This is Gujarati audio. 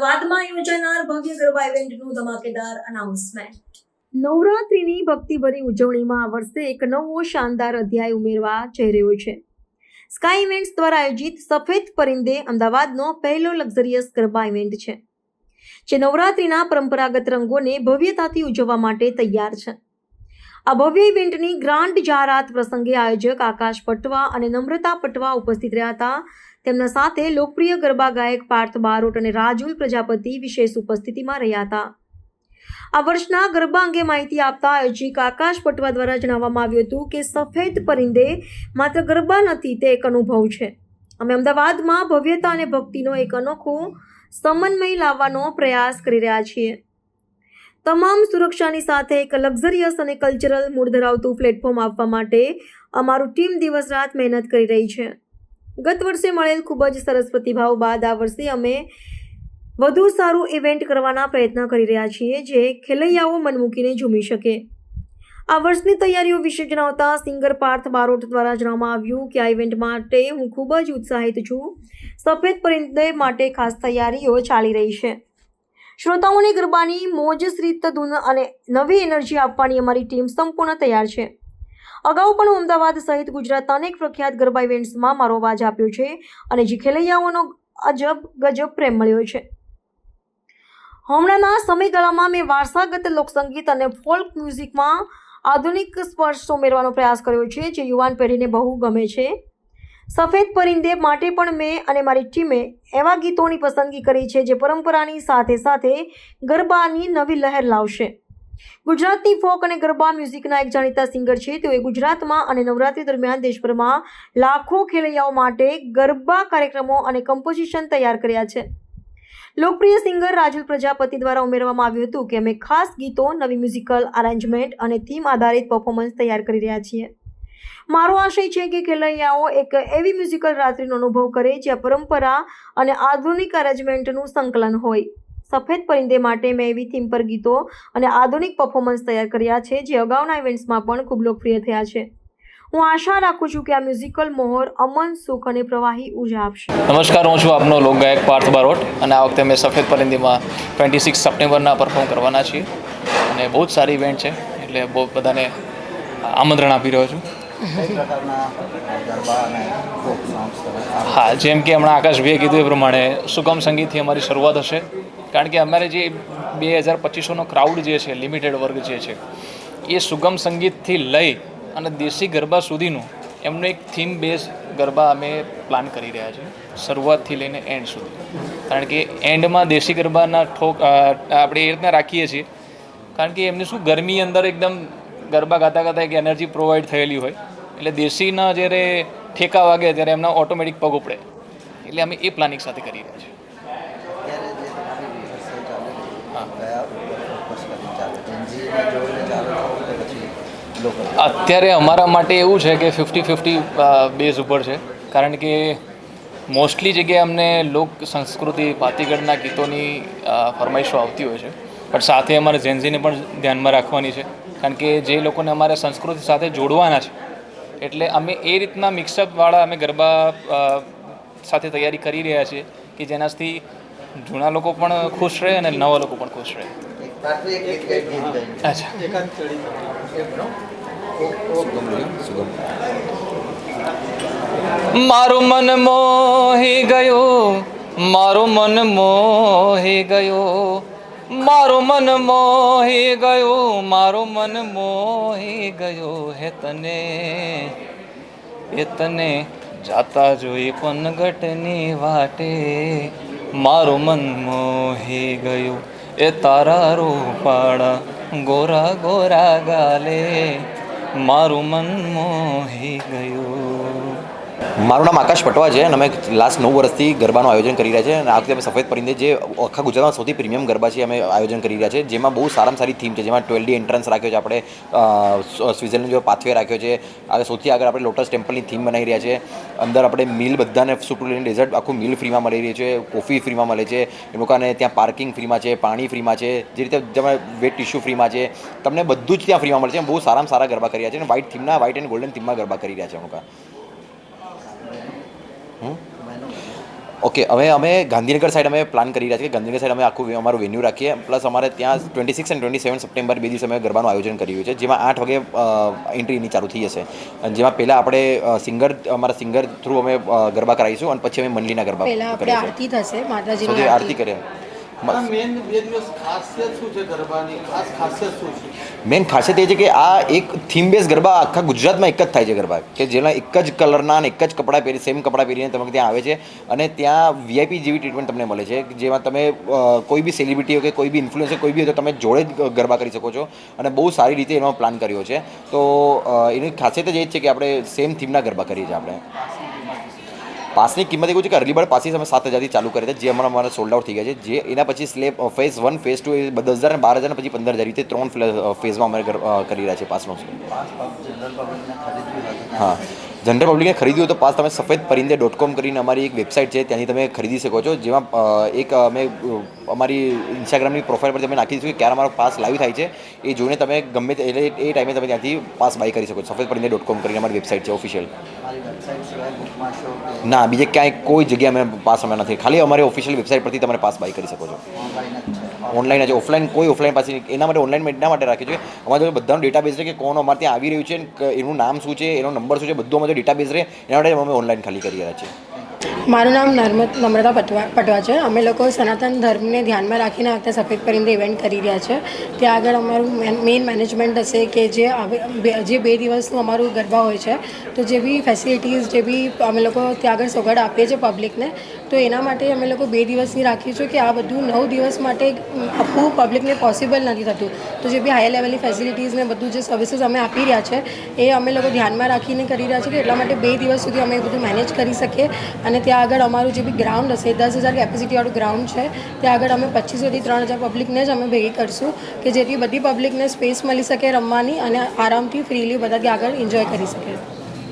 અમદાવાદમાં યોજાનાર ભવ્ય ગરબા ઇવેન્ટનું ધમાકેદાર અનાઉન્સમેન્ટ નવરાત્રિની ભક્તિભરી ઉજવણીમાં આ વર્ષે એક નવો શાનદાર અધ્યાય ઉમેરવા જઈ રહ્યો છે. સ્કાય ઇવેન્ટ્સ દ્વારા આયોજિત સફેદ પરિંદે અમદાવાદનો પહેલો લક્ઝરિયસ ગરબા ઇવેન્ટ છે, જે નવરાત્રિના પરંપરાગત રંગોને ભવ્યતાથી ઉજવવા માટે તૈયાર છે. આ ભવ્ય ઇવેન્ટની ગ્રાન્ડ જાહેરાત પ્રસંગે આયોજક આકાશ પટવા અને નમ્રતા પટવા ઉપસ્થિત રહ્યા હતા. તેમના સાથે લોકપ્રિય ગરબા ગાયક પાર્થ બારોટ અને રાજુલ પ્રજાપતિ વિશેષ ઉપસ્થિતિમાં રહ્યા હતા. આ વર્ષના ગરબા અંગે માહિતી આપતા આયોજક આકાશ પટવા દ્વારા જણાવવામાં આવ્યું હતું કે સફેદ પરિંદે માત્ર ગરબા નથી, તે એક અનુભવ છે. અમે અમદાવાદમાં ભવ્યતા અને ભક્તિનો એક અનોખો સમન્વય લાવવાનો પ્રયાસ કરી રહ્યા છીએ. તમામ સુરક્ષાની સાથે એક લક્ઝરિયસ અને કલ્ચરલ મૂળ ધરાવતું પ્લેટફોર્મ આપવા માટે અમારું ટીમ દિવસ રાત મહેનત કરી રહી છે. ગત વર્ષે મળેલ ખૂબ જ સરસ પ્રતિભાવ બાદ આ વર્ષે અમે વધુ સારું ઇવેન્ટ કરવાના પ્રયત્ન કરી રહ્યા છીએ જે ખેલૈયાઓ મન મૂકીને ઝૂમી શકે. આ વર્ષની તૈયારીઓ વિશે જણાવતા સિંગર પાર્થ બારોટ દ્વારા જણાવવામાં આવ્યું કે આ ઇવેન્ટ માટે હું ખૂબ જ ઉત્સાહિત છું. સફેદ પરિંદે માટે ખાસ તૈયારીઓ ચાલી રહી છે. શ્રોતાઓને ગરબાની મોજ શ્રીત ધૂન અને નવી એનર્જી આપવાની અમારી ટીમ સંપૂર્ણ તૈયાર છે. અગાઉ પણ અમદાવાદ સહિત ગુજરાતના અનેક પ્રખ્યાત ગરબા ઇવેન્ટ્સમાં મારો અવાજ આપ્યો છે અને જે ખેલૈયાઓનો અજબ ગજબ પ્રેમ મળ્યો છે. હમણાંના સમયગાળામાં મેં વારસાગત લોકસંગીત અને ફોલ્ક મ્યુઝિકમાં આધુનિક સ્પર્શ ઉમેરવાનો પ્રયાસ કર્યો છે, જે યુવાન પેઢીને બહુ ગમે છે. સફેદ પરિંદે માટે પણ મેં અને મારી ટીમે એવા ગીતોની પસંદગી કરી છે, જે પરંપરાની સાથે સાથે ગરબાની નવી લહેર લાવશે. ગુજરાતની ફોક અને ગરબા મ્યુઝિકના એક જાણીતા સિંગર છે. તેઓએ ગુજરાતમાં અને નવરાત્રી દરમિયાન દેશભરમાં લાખો ખેલૈયાઓ માટે ગરબા કાર્યક્રમો અને કમ્પોઝિશન તૈયાર કર્યા છે. લોકપ્રિય સિંગર રાજુલ પ્રજાપતિ દ્વારા ઉમેરવામાં આવ્યું હતું કે, અમે ખાસ ગીતો, નવી મ્યુઝિકલ અરેન્જમેન્ટ અને થીમ આધારિત પરફોર્મન્સ તૈયાર કરી રહ્યા છીએ. મારો આશય છે કે ખેલૈયાઓ એક એવી મ્યુઝિકલ રાત્રિનો અનુભવ કરે જ્યાં પરંપરા અને આધુનિક અરેન્જમેન્ટનું સંકલન હોય. સફેદ પરિંદે માટે મેં એવી થીમ પર ગીતો અને આધુનિક પરફોર્મન્સ તૈયાર કર્યા છે, જે અગાઉના ઇવેન્ટ્સમાં પણ ખૂબ લોકપ્રિય થયા છે. હું આશા રાખું છું કે આ મ્યુઝિકલ મોહર અમન, સુખ અને પ્રવાહી ઊર્જા આપશે. નમસ્કાર, હું છું આપનો લોકગાયક પાર્થ બારોટ અને આ વખતે અમે સફેદ પરિંદીમાં ટ્વેન્ટી સિક્સ સપ્ટેમ્બરના પરફોર્મ કરવાના છીએ. અને બહુ જ સારી ઇવેન્ટ છે, એટલે બહુ બધાને આમંત્રણ આપી રહ્યો છું. હા, જેમ કે હમણાં આકાશભાઈએ કીધું એ પ્રમાણે સુગમ સંગીતથી અમારી શરૂઆત હશે. કારણ કે અમારે જે બે હજાર પચીસોનો ક્રાઉડ જે છે લિમિટેડ વર્ગ જે છે, એ સુગમ સંગીતથી લઈ અને દેશી ગરબા સુધીનું એમનું એક થીમ બેઝ ગરબા અમે પ્લાન કરી રહ્યા છીએ, શરૂઆતથી લઈને એન્ડ સુધી. કારણ કે એન્ડમાં દેશી ગરબાના ઠોક આપણે એ રીતના રાખીએ છીએ, કારણ કે એમને શું ગરમી અંદર એકદમ ગરબા ગાતા ગાતા એક એનર્જી પ્રોવાઈડ થયેલી હોય, એટલે દેશીના જ્યારે ઠેકા વાગે ત્યારે એમના ઓટોમેટિક પગ ઉપડે. એટલે અમે એ પ્લાનિંગ સાથે કરી રહ્યા છીએ અત્યારે જે તમારી રિહર્સલ ચાલે છે હા. કયા ઉપર ફોકસ કરી ચાલે જેનજીને જોઈને ચાલે છો કે પછી લોકલ અત્યારે અમારા માટે એવું છે કે ફિફ્ટી ફિફ્ટી બેઝ ઉપર છે. કારણ કે મોસ્ટલી જગ્યાએ અમને લોક સંસ્કૃતિ પાતીગઢના ગીતોની ફરમાઈશો આવતી હોય છે. પણ સાથે અમારે જેન્ઝીને પણ ધ્યાનમાં રાખવાની છે. કારણ કે જે લોકોને અમારે સંસ્કૃતિ સાથે જોડવાના છે, એટલે અમે એ રીતના મિક્સઅપવાળા અમે ગરબા સાથે તૈયારી કરી રહ્યા છીએ કે જેનાથી જૂના લોકો પણ ખુશ રહે અને નવા લોકો પણ ખુશ રહે. અચ્છા. મારું મન મોહી ગયું મારું મન મોહી ગયું મારું મન મોહી ગયું મારું મન મોહી ગયું. હે તને એ તને જાતા જોઈ પણ ઘટની વાટે મારું મન મોહી ગયું. એ તારા રૂપાળા ગોરા ગોરા ગાલે. મારું મન મોહી ગયું. મારું નામ આકાશ પટવા છે અને અમે લાસ્ટ નવ વર્ષથી ગરબાનું આયોજન કરી રહ્યા છે અને આ વખતે અમે સફેદ પરિંદે જે આખા ગુજરાતમાં સૌથી પ્રીમિયમ ગરબા છે અમે આયોજન કરી રહ્યા છે, જેમાં બહુ સારામાં સારી થીમ છે, જેમાં ટ્વેલ્વ એન્ટ્રન્સ રાખ્યો છે, આપણે સ્વિઝરલેન્ડ સ્વ- જેવો પાથવે રાખ્યો છે આગળ સૌથી આગળ આપણે લોટસ ટેમ્પલની થીમ બનાવી રહ્યા છે, અંદર આપણે મિલ બધાને સુપરલેન્ડ ડેઝર્ટ આખું મિલ ફ્રીમાં મળી રહ્યું છે કોફી ફ્રીમાં મળે છે, એ લોકોને ત્યાં પાર્કિંગ ફ્રીમાં છે, પાણી ફ્રીમાં છે, જે રીતે તમે વેટ ટિશ્યુ ફ્રીમાં છે, તમને બધું જ ત્યાં ફ્રીમાં મળે છે, બહુ સારામાં સારા ગરબા કરી રહ્યા છે અને વ્હાઇટ થીમના વ્હાઇટ એન્ડ ગોલ્ડન થીમમાં ગરબા કરી રહ્યા છે અમુક ઓકે હવે અમે ગાંધીનગર સાઈડ અમે પ્લાન કરી રહ્યા છીએ કે ગાંધીનગર સાઈડ અમે આખું અમારું વેન્યુ રાખીએ. પ્લસ અમારે ત્યાં twenty six and twenty seven September બે દિવસે અમે ગરબાનું આયોજન કર્યું છે જેમાં આઠ વાગે એન્ટ્રીની ચાલુ થઈ જશે. અને જેમાં પહેલાં આપણે સિંગર અમારા સિંગર થ્રુ અમે ગરબા કરાવીશું અને પછી અમે મંડલીના ગરબા આરતી થશે માતાજીની આરતી. આરતી કરીએ. મેન બે દિવસ ખાસિયત શું છે ગરબાની? ખાસ ખાસિયત શું છે? મેન ખાસિયત એ છે કે આ એક થીમ બેઝ ગરબા આખા ગુજરાતમાં એક જ થાય છે ગરબા. કે જેના એક જ કલરના અને એક જ કપડાં પહેરી સેમ કપડાં પહેરીને તમે ત્યાં આવે છે અને ત્યાં વીઆઈપી જેવી ટ્રીટમેન્ટ તમને મળે છે. જેમાં તમે કોઈ બી સેલિબ્રિટી હોય કે કોઈ બી ઇન્ફ્લુએન્સર કોઈ બી હોય તો તમે જોડે જ ગરબા કરી શકો છો અને બહુ સારી રીતે એનો પ્લાન કર્યો છે. તો એની ખાસિયત જ એ છે કે આપણે સેમ થીમના ગરબા કરીએ છીએ આપણે. પાસની કિંમત એવું છે કે અર્લી બર્ડ પાસીસ અમે સાત હજારથી ચાલુ કરી હતા જે હમણાં અમારા સોલ્ડ આઉટ થઈ ગયા છે, જે એના પછી slab phase one phase two એ દસ હજાર અને બાર હજાર પછી પંદર હજાર રીતે ત્રણ ફેઝમાં અમે કરી રહ્યા છે પાસનો. હા. જનરલ પબ્લિકને ખરીદ્યું તો પાસ તમે સફેદ પરિંદે ડોટ કોમ કરીને અમારી એક વેબસાઇટ છે, ત્યાંથી તમે ખરીદી શકો છો, જેમાં એક અમે અમારી ઇન્સ્ટાગ્રામની પ્રોફાઇલ પર તમે નાખી દીધું કે ક્યારે અમારો પાસ લાઈવ થાય છે, એ જોઈને તમે ગમે તે, એટલે એ ટાઈમે તમે ત્યાંથી પાસ બાય કરી શકો છો, સફેદ પરિંદે ડોટ કોમ કરીને અમારી વેબસાઇટ છે ઓફિશિયલ મારી વેબસાઇટ સિવાય બુકમાં શો કે ના, બીજે ક્યાંય કોઈ જગ્યાએ અમે પાસ અમે નથી. ખાલી અમારી ઓફિશિયલ વેબસાઇટ પરથી તમે પાસ બાય કરી શકો છો. ઓનલાઈન જ ઓફલાઈન કોઈ ઓફલાઈન પાસે. એના માટે ઓનલાઈન એટલા માટે રાખ્યું છે અમારે જો બધાનો ડેટાબેઝ રહે કે કોણ અમારે ત્યાં આવી રહ્યું છે એનું નામ શું છે, એનો નંબર શું છે, બધું અમારો ડેટાબેઝ રહે. એના માટે અમે ઓનલાઈન ખાલી કરી રહ્યા છીએ. મારું નામ નર્મદ નમ્રતા પટવા પટવા છે. અમે લોકો સનાતન ધર્મને ધ્યાનમાં રાખીને આવતા સફેદ પરિંદે ઇવેન્ટ કરી રહ્યા છે. ત્યાં આગળ અમારું મેઇન મેનેજમેન્ટ હશે કે જે જે બે દિવસનું અમારું ગરબા હોય છે. તો જે બી ફેસિલિટીઝ જે બી અમે લોકો ત્યાં આગળ સોગડ આપીએ છીએ પબ્લિકને તો એના માટે અમે લોકો બે દિવસની રાખીએ છીએ કે આ બધું નવ દિવસ માટે આપવું પબ્લિકને પોસિબલ નથી થતું. તો જે બી હાઈ લેવલની ફેસિલિટીઝ ને બધું જે સર્વિસીસ અમે આપી રહ્યા છે, એ અમે લોકો ધ્યાનમાં રાખીને કરી રહ્યા છીએ કે એટલા માટે બે દિવસ સુધી અમે બધું મેનેજ કરી શકીએ. અને ત્યાં આગળ અમારું જે બી ગ્રાઉન્ડ હશે, દસ હજાર કેપેસિટીવાળું ગ્રાઉન્ડ છે, ત્યાં આગળ અમે પચીસોથી ત્રણ હજાર પબ્લિકને જ અમે ભેગી કરીશું કે જેથી બધી પબ્લિકને સ્પેસ મળી શકે રમવાની અને આરામથી ફ્રીલી બધા ત્યાં આગળ એન્જોય કરી શકે